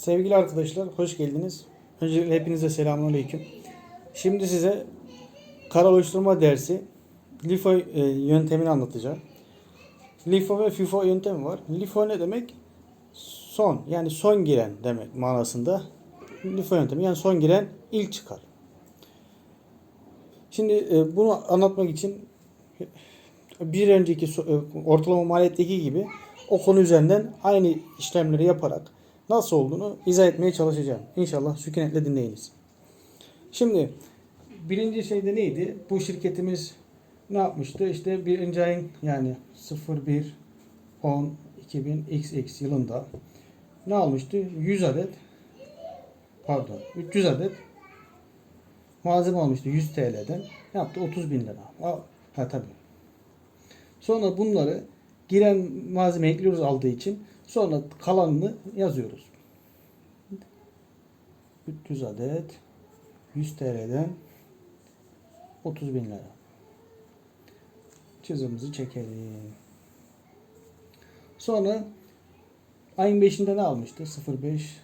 Sevgili arkadaşlar hoş geldiniz. Öncelikle hepinize selamünaleyküm. Şimdi size kara oluşturma dersi LIFO e, yöntemini anlatacağım. LIFO ve FIFO yöntemi var. LIFO ne demek? Son yani son giren demek manasında. LIFO yöntemi yani son giren ilk çıkar. Şimdi e, bunu anlatmak için bir önceki e, ortalama maliyetteki gibi o konu üzerinden aynı işlemleri yaparak nasıl olduğunu izah etmeye çalışacağım. İnşallah sükunetle dinleyiniz. Şimdi birinci şeyde neydi? Bu şirketimiz ne yapmıştı? İşte birinci ayın yani 01 10 2000 XX yılında ne almıştı? 100 adet pardon 300 adet malzeme almıştı 100 TL'den. Yaptı? 30 bin lira. Ha tabii. Sonra bunları giren malzeme ekliyoruz aldığı için. Sonra kalanını yazıyoruz. 300 adet 100 TL'den 30 bin lira. Çizimizi çekelim. Sonra ayın 5'inde ne almıştı? 05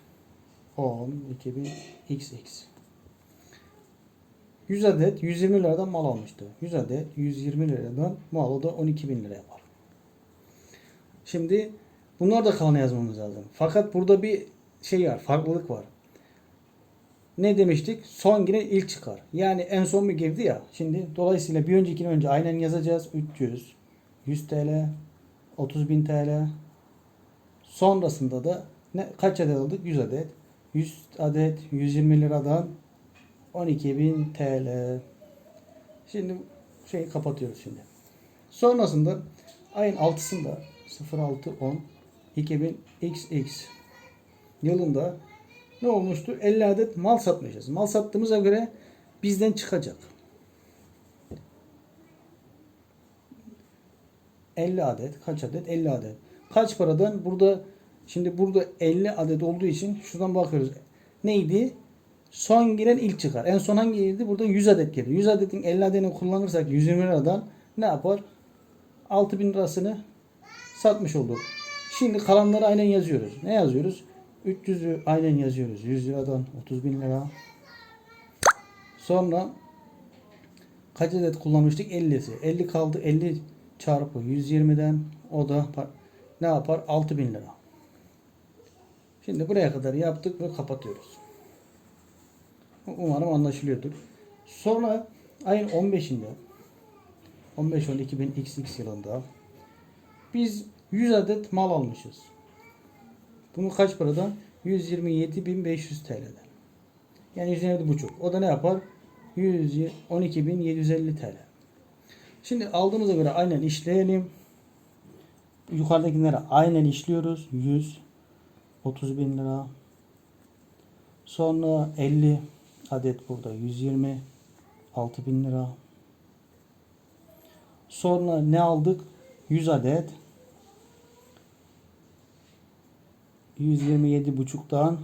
10 2000 XX. 100 adet 120 liradan mal almıştı. 100 adet 120 liradan mal o da 12 bin lira yapar. Şimdi Bunlar da kana yazmamız lazım. Fakat burada bir şey var. Farklılık var. Ne demiştik? Son yine ilk çıkar. Yani en son bir girdi ya. Şimdi dolayısıyla bir öncekini önce aynen yazacağız. 300, 100 TL, 30 bin TL. Sonrasında da ne, kaç adet aldık? 100 adet. 100 adet 120 liradan 12.000 TL. Şimdi şeyi kapatıyoruz şimdi. Sonrasında ayın 6'sında 06 10 2000XX yılında ne olmuştu? 50 adet mal satmışız. Mal sattığımıza göre bizden çıkacak. 50 adet. Kaç adet? 50 adet. Kaç paradan? Burada şimdi burada 50 adet olduğu için şuradan bakıyoruz. Neydi? Son giren ilk çıkar. En son hangi girdi? Buradan 100 adet girdi. 100 adetin 50 adetini kullanırsak 120 liradan ne yapar? 6000 lirasını satmış olduk. Şimdi kalanları aynen yazıyoruz. Ne yazıyoruz? 300'ü aynen yazıyoruz. 100 liradan 30 bin lira. Sonra kaç adet kullanmıştık? 50'si. 50 kaldı. 50 çarpı 120'den o da ne yapar? 6000 bin lira. Şimdi buraya kadar yaptık ve kapatıyoruz. Umarım anlaşılıyordur. Sonra ayın 15'inde 15 10 2000 XX yılında biz 100 adet mal almışız. Bunu kaç paradan? 127.500 TL'den. Yani 127,5. O da ne yapar? 112.750 TL. Şimdi aldığımıza göre aynen işleyelim. Yukarıdakilere aynen işliyoruz. 100 30 bin lira. Sonra 50 adet burada 120 6 bin lira. Sonra ne aldık? 100 adet 127 buçuktan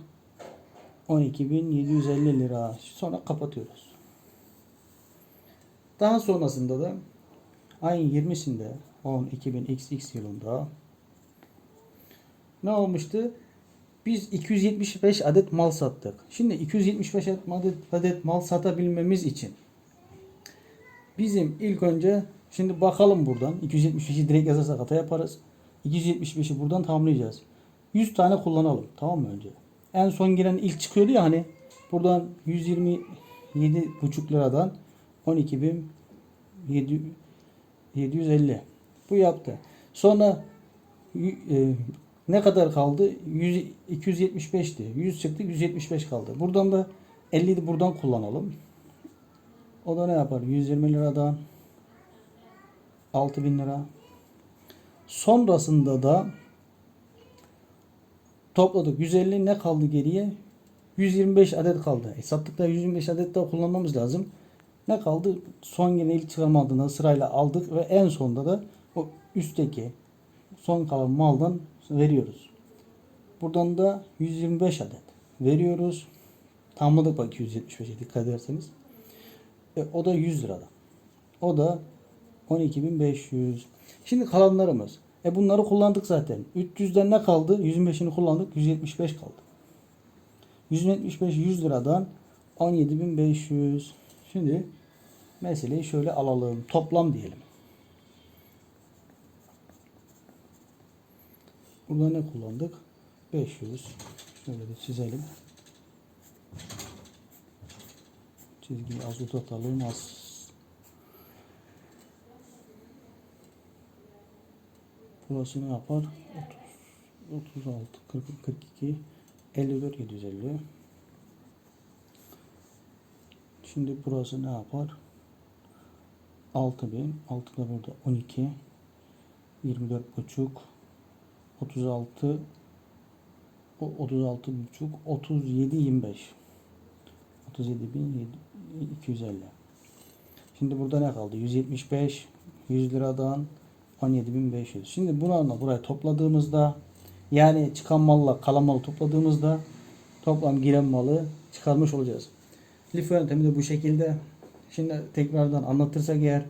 12.750 lira. Sonra kapatıyoruz. Daha sonrasında da ayın 20'sinde 10 2000 XX yılında ne olmuştu? Biz 275 adet mal sattık. Şimdi 275 adet, adet mal satabilmemiz için bizim ilk önce şimdi bakalım buradan 275'i direkt yazarsak hata yaparız. 275'i buradan tamamlayacağız. 100 tane kullanalım. Tamam mı önce? En son giren ilk çıkıyordu ya hani buradan 127,5 liradan 12.750 bu yaptı. Sonra e, ne kadar kaldı? 100, 275'ti. 100 çıktı 175 kaldı. Buradan da 50'yi buradan kullanalım. O da ne yapar? 120 liradan 6000 lira. Sonrasında da topladık. 150 ne kaldı geriye? 125 adet kaldı. E sattıkta 125 adet daha kullanmamız lazım. Ne kaldı? Son yine ilk çıkarma aldığında sırayla aldık ve en sonunda da o üstteki son kalan maldan veriyoruz. Buradan da 125 adet veriyoruz. Tamladık bak 275'e dikkat ederseniz. E, o da 100 liradan. O da 12.500. Şimdi kalanlarımız. E bunları kullandık zaten. 300'den ne kaldı? 125'ini kullandık. 175 kaldı. 175 100 liradan 17.500. Şimdi meseleyi şöyle alalım. Toplam diyelim. Burada ne kullandık? 500. Şöyle de çizelim. Çizgiyi az uzatalım. Az. Burası ne yapar? 30, 36, 40, 42, 54, 750. Şimdi burası ne yapar? 6000. 6 da burada 12. 24 buçuk. 36 o 36 buçuk 37 25 37.250 Şimdi burada ne kaldı? 175 100 liradan 17.500 Şimdi bunlarla buraya topladığımızda yani çıkan malla kalan malı topladığımızda toplam giren malı çıkarmış olacağız. LIFO yöntemi de bu şekilde. Şimdi tekrardan anlatırsak eğer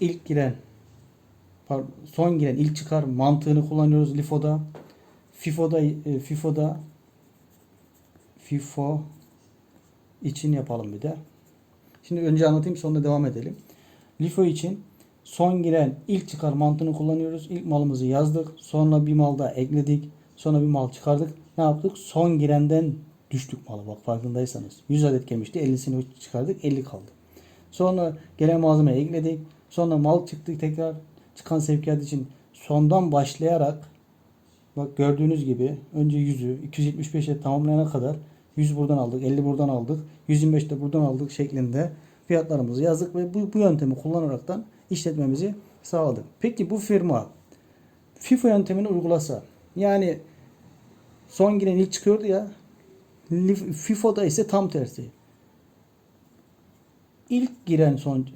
ilk giren pardon, son giren ilk çıkar mantığını kullanıyoruz LIFO'da. FIFO'da e, FIFO'da FIFO için yapalım bir de. Şimdi önce anlatayım sonra devam edelim. LIFO için son giren ilk çıkar mantığını kullanıyoruz. İlk malımızı yazdık. Sonra bir mal daha ekledik. Sonra bir mal çıkardık. Ne yaptık? Son girenden düştük malı. Bak farkındaysanız. 100 adet gelmişti. 50'sini çıkardık. 50 kaldı. Sonra gelen malzemeyi ekledik. Sonra mal çıktı tekrar çıkan sevkiyat için sondan başlayarak bak gördüğünüz gibi önce 100'ü 275'e tamamlayana kadar 100 buradan aldık, 50 buradan aldık, 125 de buradan aldık şeklinde fiyatlarımızı yazdık ve bu, bu yöntemi kullanaraktan işletmemizi sağladık. Peki bu firma FIFO yöntemini uygulasa yani son giren ilk çıkıyordu ya FIFO'da ise tam tersi. İlk giren son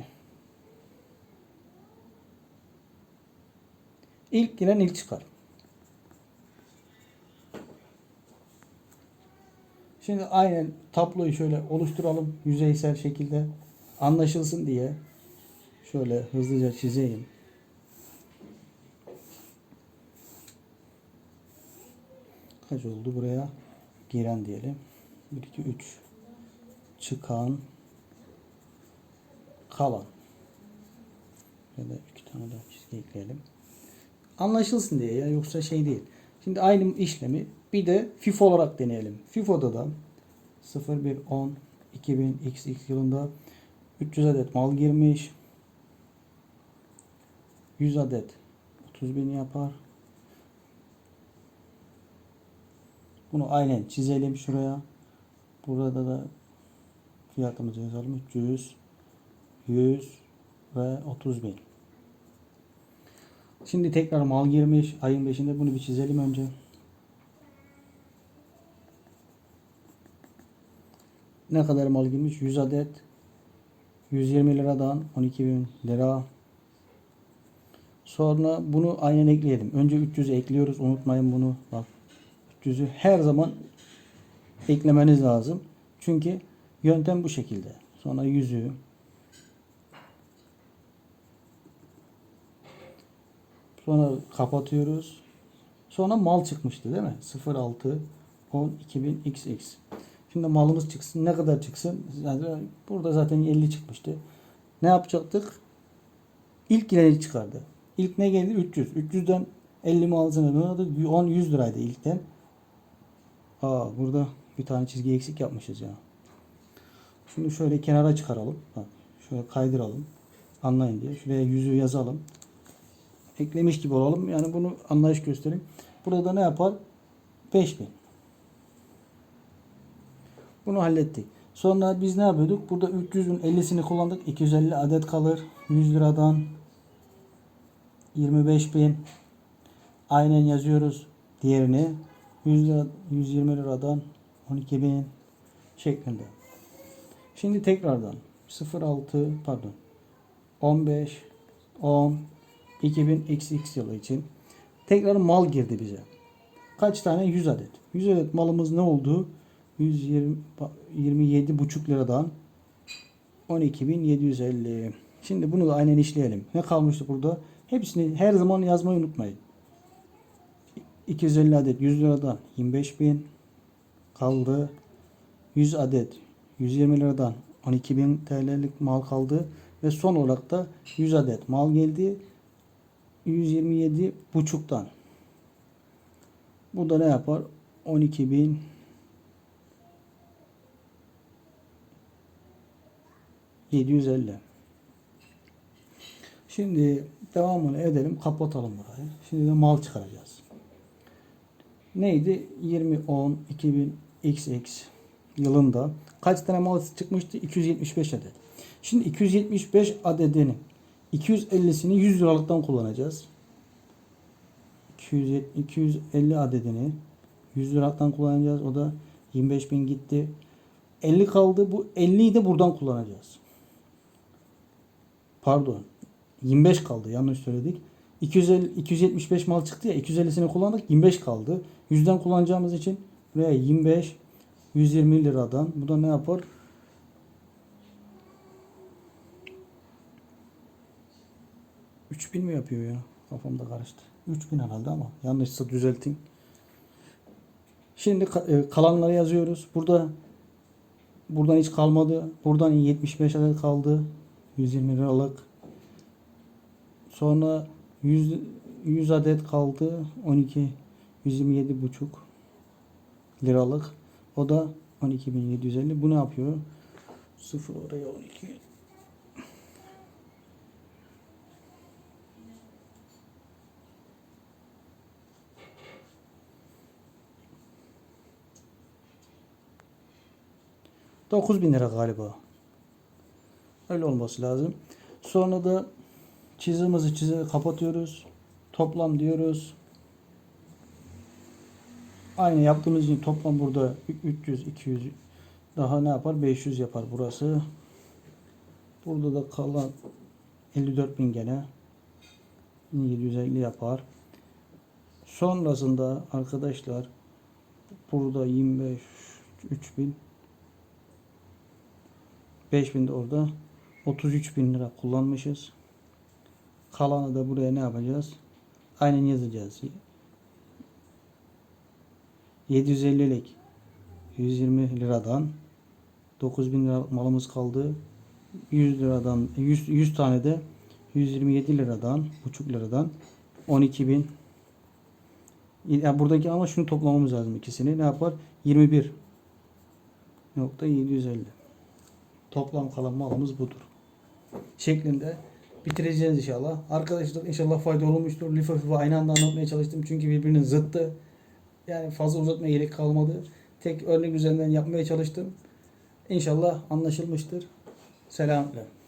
İlk giren ilk çıkar. Şimdi aynen tabloyu şöyle oluşturalım yüzeysel şekilde anlaşılsın diye şöyle hızlıca çizeyim. Kaç oldu buraya? Giren diyelim. 1 2 3 çıkan kalan. Ya da iki tane daha çizgi ekleyelim. Anlaşılsın diye ya yoksa şey değil. Şimdi aynı işlemi bir de FIFO olarak deneyelim. FIFO'da da 0110 2000 XX yılında 300 adet mal girmiş. 100 adet 30 bin yapar. Bunu aynen çizelim şuraya. Burada da fiyatımızı yazalım. 300 100 ve 30 bin. Şimdi tekrar mal girmiş. Ayın 5'inde bunu bir çizelim önce. Ne kadar mal girmiş? 100 adet. 120 liradan 12 bin lira. Sonra bunu aynen ekleyelim. Önce 300'ü ekliyoruz. Unutmayın bunu. Bak 300'ü her zaman eklemeniz lazım. Çünkü yöntem bu şekilde. Sonra 100'ü Sonra kapatıyoruz. Sonra mal çıkmıştı değil mi? 06 10 2000 XX. Şimdi malımız çıksın. Ne kadar çıksın? Burada zaten 50 çıkmıştı. Ne yapacaktık? İlk gireni çıkardı. İlk ne geldi? 300. 300'den 50 malzeme döndü. 10 100 liraydı ilkten. Aa burada bir tane çizgi eksik yapmışız ya. Şimdi şöyle kenara çıkaralım. Bak şöyle kaydıralım. Anlayın diye. Şuraya yüzü yazalım eklemiş gibi olalım. Yani bunu anlayış göstereyim. Burada ne yapar? 5000. Bunu hallettik. Sonra biz ne yapıyorduk? Burada 300'ün 50'sini kullandık. 250 adet kalır. 100 liradan 25 bin. Aynen yazıyoruz diğerini. 100 lira, 120 liradan 12 bin şeklinde. Şimdi tekrardan 06 pardon 15 10 2000 XX yılı için tekrar mal girdi bize. Kaç tane? 100 adet. 100 adet malımız ne oldu? 127 buçuk liradan 12.750. Şimdi bunu da aynen işleyelim. Ne kalmıştı burada? Hepsini her zaman yazmayı unutmayın. 250 adet 100 liradan 25.000 kaldı. 100 adet 120 liradan 12.000 TL'lik mal kaldı. Ve son olarak da 100 adet mal geldi. 127 buçuktan. Bu da ne yapar? 12.000 750. Şimdi devamını edelim. Kapatalım burayı. Şimdi de mal çıkaracağız. Neydi? 20 10 2000 XX yılında kaç tane mal çıkmıştı? 275 adet. Şimdi 275 adedini 250'sini 100 liralıktan kullanacağız. 200, 250 adedini 100 liralıktan kullanacağız. O da 25 bin gitti. 50 kaldı. Bu 50'yi de buradan kullanacağız. Pardon. 25 kaldı. Yanlış söyledik. 250, 275 mal çıktı ya. 250'sini kullandık. 25 kaldı. 100'den kullanacağımız için buraya 25 120 liradan. Bu da ne yapar? bin mi yapıyor ya? Kafamda karıştı. 3000 herhalde ama yanlışsa düzeltin. Şimdi e, kalanları yazıyoruz. Burada buradan hiç kalmadı. Buradan 75 adet kaldı. 120 liralık. Sonra 100 100 adet kaldı. 12 127 buçuk liralık. O da 12.750. Bu ne yapıyor? 0 oraya 12. Dokuz bin lira galiba. Öyle olması lazım. Sonra da çizimizi çizi kapatıyoruz. Toplam diyoruz. Aynı yaptığımız için toplam burada 300, 200 daha ne yapar? 500 yapar burası. Burada da kalan 54 bin gene 750 yapar. Sonrasında arkadaşlar burada 25 3000 5000 de orada 33 bin lira kullanmışız. Kalanı da buraya ne yapacağız? Aynen yazacağız. 750'lik 120 liradan 9000 lira malımız kaldı. 100 liradan 100, 100 tane de 127 liradan buçuk liradan 12.000 yani buradaki ama şunu toplamamız lazım ikisini. Ne yapar? 21 nokta 750. Toplam kalan malımız budur. Şeklinde bitireceğiz inşallah. Arkadaşlar inşallah faydalı olmuştur. Lifa FIFA aynı anda anlatmaya çalıştım. Çünkü birbirinin zıttı. Yani fazla uzatmaya gerek kalmadı. Tek örnek üzerinden yapmaya çalıştım. İnşallah anlaşılmıştır. Selamünaleyküm.